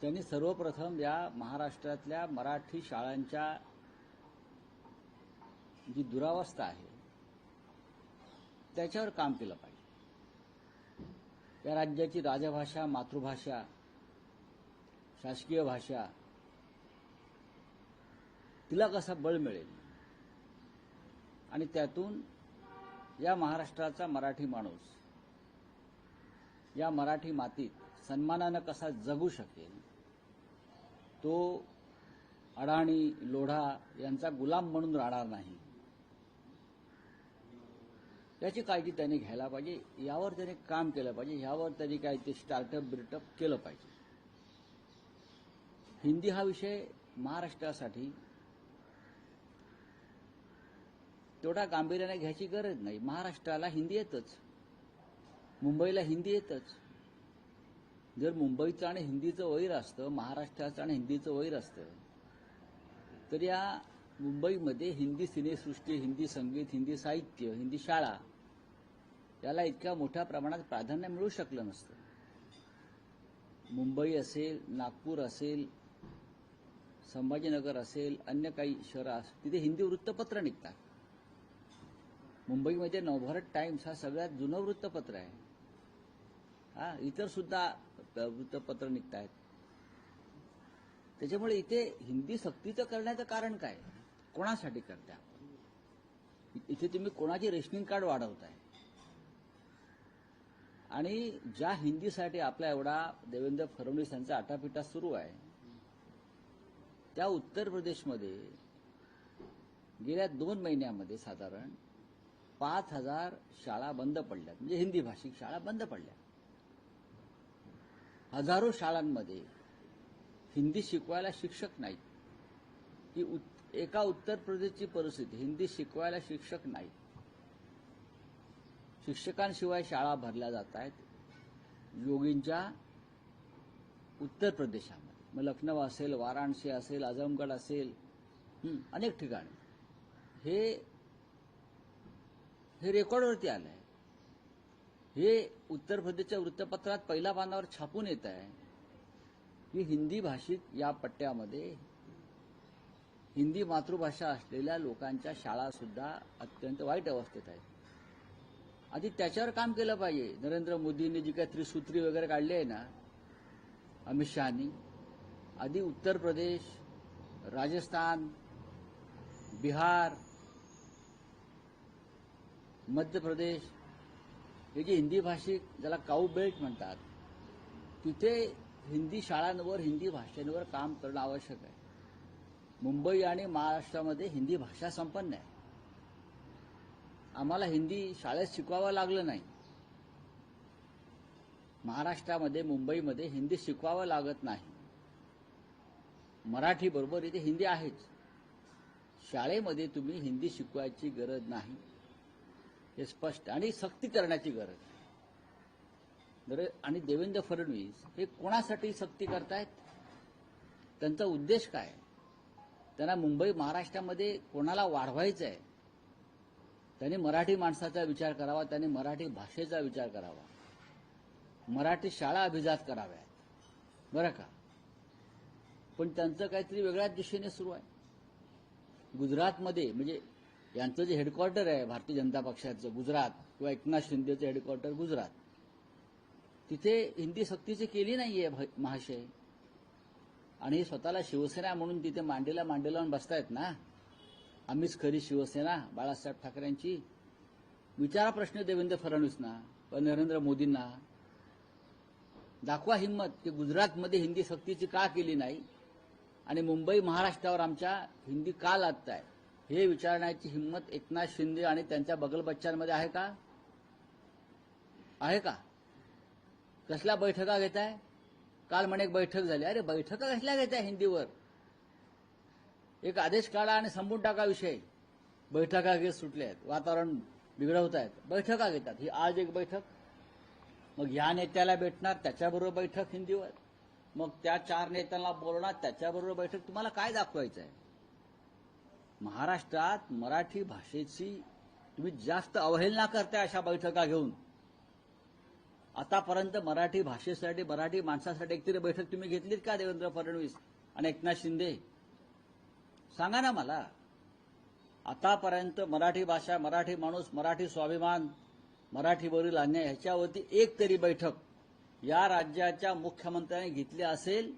त्यांनी सर्वप्रथम या महाराष्ट्रातल्या मराठी शाळांच्या जी दुरावस्था आहे त्याच्यावर काम केलं पाहिजे. या राज्याची राजभाषा मातृभाषा शासकीय भाषा तिला कसा बळ मिळेल? आणि त्यातून या महाराष्ट्राचा मराठी माणूस या मराठी मातीत सन्मानानं कसा जगू शकेल? तो अडाणी लोढा यांचा गुलाम म्हणून राहणार नाही. याची काळजी त्यांनी घ्यायला पाहिजे. यावर त्यांनी काम केलं पाहिजे. यावर त्यांनी काय ते स्टार्टअप बिर्टअप केलं पाहिजे. हिंदी हा विषय महाराष्ट्रासाठी तेवढा गांभीर्याने घ्यायची गरज नाही. महाराष्ट्राला हिंदी येतच. मुंबईला हिंदी येतच. जर मुंबईचं आणि हिंदीचं वैर असतं महाराष्ट्राचं आणि हिंदीचं वैर असतं तर या मुंबईमध्ये हिंदी सिनेसृष्टी हिंदी संगीत हिंदी साहित्य हिंदी शाळा याला इतक्या मोठ्या प्रमाणात प्राधान्य मिळू शकलं नसतं. मुंबई असेल नागपूर असेल संभाजीनगर असेल अन्य काही शहरं असतील तिथे हिंदी वृत्तपत्र निघतात. मुंबईमध्ये नवभारत टाइम्स हा सगळ्यात जुनं वृत्तपत्र आहे. हा इतर सुद्धा वृत्तपत्र निघत आहेत त्याच्यामुळे इथे हिंदी सक्तीचं करण्याचं कारण काय? कोणासाठी करता आपण? इथे तुम्ही कोणाची रेशनिंग कार्ड वाढवताय? आणि ज्या हिंदीसाठी आपला एवढा देवेंद्र फडणवीस यांचा आटापिटा सुरू आहे त्या उत्तर प्रदेशमध्ये गेल्या दोन महिन्यामध्ये साधारण पाच हजार शाळा बंद पडल्या म्हणजे हिंदी भाषिक शाळा बंद पडल्या हजारो शाळांमध्ये हिंदी शिकवायला शिक्षक नाही ही उत- एका उत्तर प्रदेशची परिस्थिती हिंदी शिकवायला शिक्षक नाही शिक्षकांशिवाय शाळा भरल्या जात आहेत. योगींच्या उत्तर प्रदेशामध्ये. मग लखनौ असेल वाराणसी असेल आझमगड असेल अनेक ठिकाणी. हे हे रेकॉर्डवरती आलं आहे हे उत्तर प्रदेशच्या वृत्तपत्रात पहिल्या पानावर छापून येत आहे. की हिंदी भाषिक या पट्ट्यामध्ये हिंदी मातृभाषा असलेल्या लोकांच्या शाळा सुद्धा अत्यंत वाईट अवस्थेत आहेत. आधी त्याच्यावर काम केलं पाहिजे. नरेंद्र मोदींनी जी काही त्रिसूत्री वगैरे काढली आहे ना अमित शहानी आधी उत्तर प्रदेश राजस्थान बिहार मध्य प्रदेश हे जे हिंदी भाषिक ज्याला काऊ बेल्ट म्हणतात तिथे हिंदी शाळांवर हिंदी भाषेवर काम करणं आवश्यक आहे. मुंबई आणि महाराष्ट्रामध्ये हिंदी भाषा संपन्न आहे. आम्हाला हिंदी शाळेत शिकवावं लागलं नाही. महाराष्ट्रामध्ये मुंबईमध्ये हिंदी शिकवावं लागत नाही. मराठी बरोबर इथे हिंदी आहेच. शाळेमध्ये तुम्ही हिंदी शिकवायची गरज नाही. हे स्पष्ट आणि सक्ती करण्याची गरज आहे. आणि देवेंद्र फडणवीस हे कोणासाठी सक्ती करतायत? त्यांचा उद्देश काय त्यांना मुंबई महाराष्ट्रामध्ये कोणाला वाढवायचं आहे त्यांनी मराठी माणसाचा विचार करावा त्यांनी मराठी भाषेचा विचार करावा. मराठी शाळा अभिजात कराव्यात. बरं का? पण त्यांचं काहीतरी वेगळ्याच दिशेने सुरू आहे. गुजरातमध्ये म्हणजे यांचं जे हेडक्वार्टर आहे भारतीय जनता पक्षाचं गुजरात किंवा एकनाथ शिंदेचं हेडक्वार्टर गुजरात. तिथे हिंदी सक्तीची केली नाहीये भ- महाशय. आणि स्वतःला शिवसेना म्हणून तिथे मांडीला मांडी लावून बसतायत ना. आम्हीच खरी शिवसेना बाळासाहेब ठाकरेंची. विचारा प्रश्न देवेंद्र फडणवीसना व नरेंद्र मोदींना. दाखवा हिंमत की गुजरातमध्ये हिंदी सक्तीची का केली नाही? आणि मुंबई महाराष्ट्रावर आमच्या हिंदी का लादताय हे विचारण्याची हिंमत एकनाथ शिंदे आणि त्यांच्या बगलबच्चांमध्ये आहे का? आहे का? कसल्या बैठका घेताय? काल म्हणे एक बैठक झाली. अरे बैठका कसल्या घेताय हिंदीवर? एक आदेश काढा आणि संपून टाका विषय. बैठका घेत सुटले आहेत. वातावरण बिघडवत आहेत. बैठका घेतात. ही आज एक बैठक. मग या नेत्याला भेटणार त्याच्याबरोबर बैठक हिंदीवर. मग त्या चार नेत्यांना बोलणार त्याच्याबरोबर बैठक. तुम्हाला काय दाखवायचं आहे महाराष्ट्रात मराठी भाषेची तुम्ही जास्त अवहेलना करताय अशा बैठका घेऊन. आतापर्यंत मराठी भाषेसाठी मराठी माणसासाठी एकतरी बैठक तुम्ही घेतलीत का देवेंद्र फडणवीस आणि एकनाथ शिंदे? सांगा ना मला. आतापर्यंत मराठी भाषा मराठी माणूस मराठी स्वाभिमान मराठीवरील अन्याय ह्याच्यावरती एक तरी बैठक या राज्याच्या मुख्यमंत्र्यांनी घेतली असेल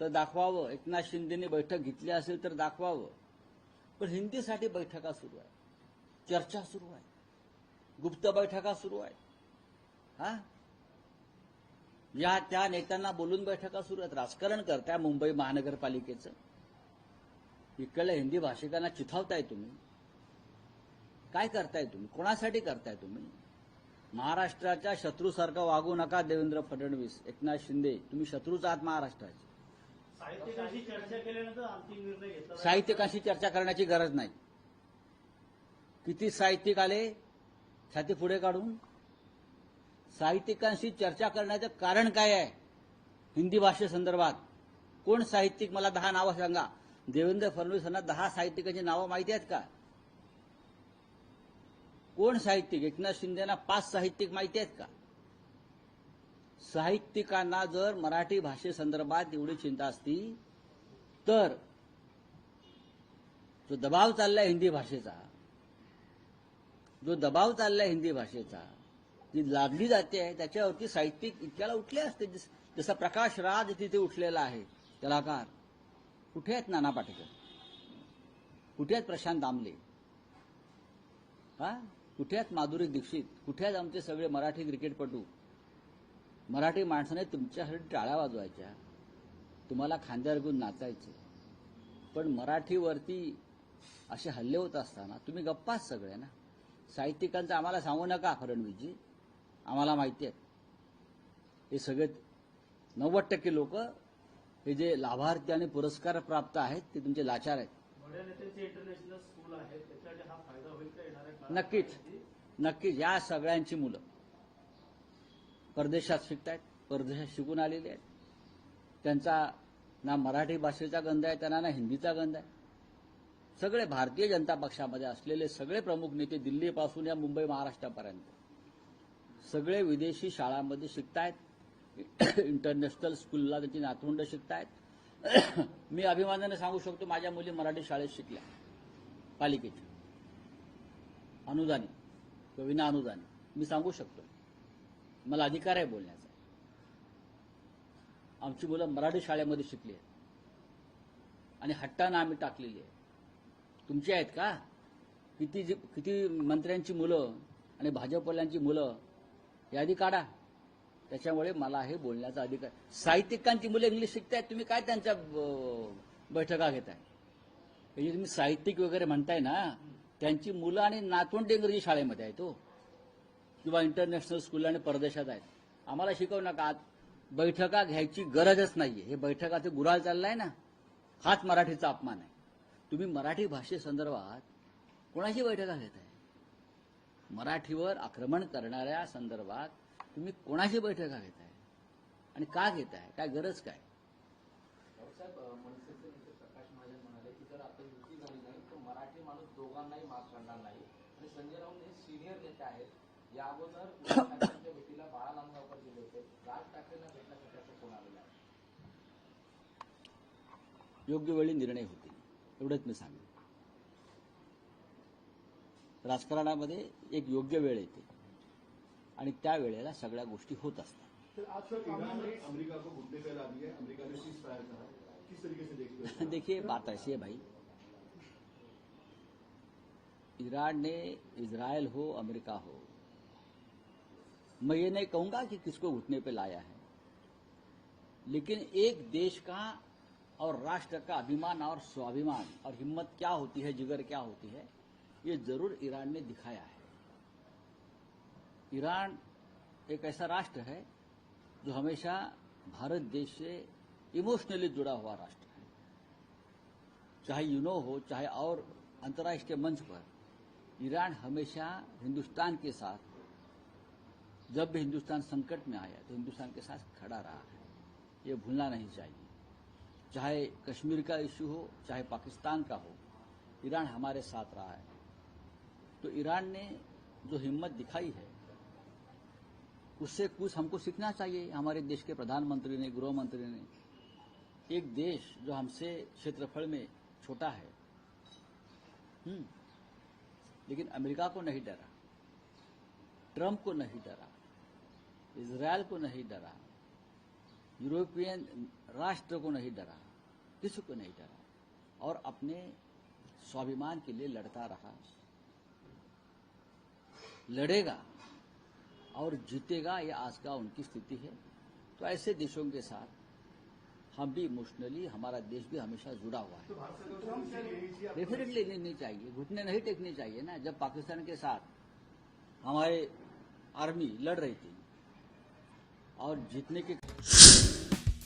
तर दाखवावं. एकनाथ शिंदेनी बैठक घेतली असेल तर दाखवावं. पण हिंदीसाठी बैठका सुरू आहे चर्चा सुरू आहे. गुप्त बैठका सुरू आहेत. हा? या त्या नेत्यांना बोलून बैठका सुरू आहेत. राजकारण करताय मुंबई महानगरपालिकेचं. इकडल्या हिंदी भाषिकांना चिथावताय तुम्ही. काय करताय तुम्ही? कोणासाठी करताय तुम्ही? महाराष्ट्राच्या शत्रूसारखं वागू नका देवेंद्र फडणवीस. एकनाथ शिंदे तुम्ही शत्रूच आहात महाराष्ट्राचे. साहित्यिकांशी चर्चा केल्यानंतर अंतिम निर्णय घेतला चर्चा करण्याची गरज नाही. किती साहित्यिक आले छाती पुढे काढून. साहित्यिकांशी चर्चा करण्याचं कारण काय आहे? हिंदी भाषेसंदर्भात कोण साहित्यिक? मला दहा नावं सांगा. देवेंद्र फडणवीस यांना दहा साहित्यिकांची नावं माहिती आहेत का? कोण साहित्यिक? एकनाथ शिंदेना पाच साहित्यिक माहिती आहेत का? साहित्यिकांना जर मराठी भाषेसंदर्भात एवढी चिंता असती तर जो दबाव चाललाय हिंदी भाषेचा जो दबाव चाललाय हिंदी भाषेचा जी लादली जाते आहे त्याच्यावरती साहित्यिक इतक्याला उठले असते जसा प्रकाश राज तिथे उठलेला आहे कलाकार. कुठे आहेत नाना पाटेकर? कुठे आहेत प्रशांत दामले? हा? कुठे आहेत माधुरी दीक्षित? कुठे आहेत आमचे सगळे मराठी क्रिकेटपटू? मराठी माणसाने तुमच्यासाठी टाळ्या वाजवायच्या. तुम्हाला खांद्यावर घेऊन नाचायचे. पण मराठीवरती असे हल्ले होत असताना तुम्ही गप्पाच सगळे ना. साहित्यिकांचं आम्हाला सांगू नका फडणवीसजी. आम्हाला माहिती आहे. हे सगळे नव्वद टक्के लोक हे जे लाभार्थी आणि पुरस्कार प्राप्त आहेत ते तुमचे लाचार आहेत. आहेत? नक्कीच. नक्कीच. या सगळ्यांची मुलं. परदेशात शिकतायत परदेशात शिकून आलेले आहेत. त्यांचा ना मराठी भाषेचा गंध आहे त्यांना ना हिंदीचा गंध आहे. सगळे भारतीय जनता पक्षामध्ये असलेले सगळे प्रमुख नेते दिल्लीपासून या मुंबई महाराष्ट्रापर्यंत. सगळे विदेशी शाळांमध्ये शिकतायत. इंटरनॅशनल स्कूलला त्यांची नातवंड शिकतायत. मी अभिमानाने सांगू शकतो माझ्या मुली मराठी शाळेत शिकल्या. पालिकेच्या. अनुदानी किंवा विना अनुदानी मी सांगू शकतो. मला अधिकार आहे बोलण्याचा. आमची मुलं मराठी शाळेमध्ये शिकली आहेत. आणि हट्टानं आम्ही टाकलेली आहे. तुमची आहेत का? किती किती मंत्र्यांची मुलं आणि भाजपवाल्यांची मुलं यादी काढा. त्याच्यामुळे मला हे बोलण्याचा अधिकार साहित्यिकांची मुलं इंग्लिश शिकतायत तुम्ही काय त्यांच्या बैठका घेताय? हे जे तुम्ही साहित्यिक वगैरे म्हणताय ना त्यांची मुलं आणि नातवंड इंग्रजी शाळेमध्ये आहे तो हो. किंवा इंटरनॅशनल स्कूल आणि परदेशात आहेत. आम्हाला शिकवू नका. बैठका घ्यायची गरजच नाहीये. हे बैठकाचे गुराळ चाललाय ना? हाच मराठीचा अपमान आहे. तुम्ही मराठी भाषेसंदर्भात कोणाशी बैठका घेताय? मराठीवर आक्रमण करणाऱ्या संदर्भात तुम्ही कोणाशी बैठका घेताय? आणि का घेताय? काय गरज काय? प्रकाश महाजन म्हणाले की जर आता युती झाली नाही तर मराठी माणूस दोघांनाही माफ करणार नाही. आणि संजय राऊत हे सिनियर नेते आहेत. योग्य वे निर्णय होते एवढंच मैं संग राजकारणामध्ये एक योग्य वे वे सग्या त्या वेळेला गोष्टी होत असतात. देखिए बात ऐसी है भाई। ईरान ने इसराइल हो अमेरिका हो मैं ये नहीं कहूँगा कि किसको घुटने पे लाया है। लेकिन एक देश का और राष्ट्र का अभिमान और स्वाभिमान और हिम्मत क्या होती है, जिगर क्या होती है, ये ज़रूर ईरान ने दिखाया है। ईरान एक ऐसा राष्ट्र है जो हमेशा भारत देश से इमोशनली जुड़ा हुआ राष्ट्र है। चाहे यूनो हो, चाहे और अंतर्राष्ट्रीय मंच पर, ईरान हमेशा हिंदुस्तान के साथ जब भी हिंदुस्तान संकट में आया तो हिंदुस्तान के साथ खड़ा रहा है। ये भूलना नहीं चाहिए। चाहे कश्मीर का इश्यू हो चाहे पाकिस्तान का हो ईरान हमारे साथ रहा है। तो ईरान ने जो हिम्मत दिखाई है उससे कुछ हमको सीखना चाहिए। हमारे देश के प्रधानमंत्री ने गृह मंत्री ने एक देश जो हमसे क्षेत्रफल में छोटा है। हम्म, लेकिन अमेरिका को नहीं डरा। ट्रंप को नहीं डरा इसराइल को नहीं डरा, यूरोपियन राष्ट्र को नहीं डरा, किसी को नहीं डरा, और अपने स्वाभिमान के लिए लड़ता रहा, लड़ेगा और जीतेगा यह आज का उनकी स्थिति है। तो ऐसे देशों के साथ हम भी इमोशनली हमारा देश भी हमेशा जुड़ा हुआ है। डेफिनेटली लेनी चाहिए, घुटने नहीं टेकने चाहिए ना। जब पाकिस्तान के साथ हमारे आर्मी लड़ रही थी और जीतने के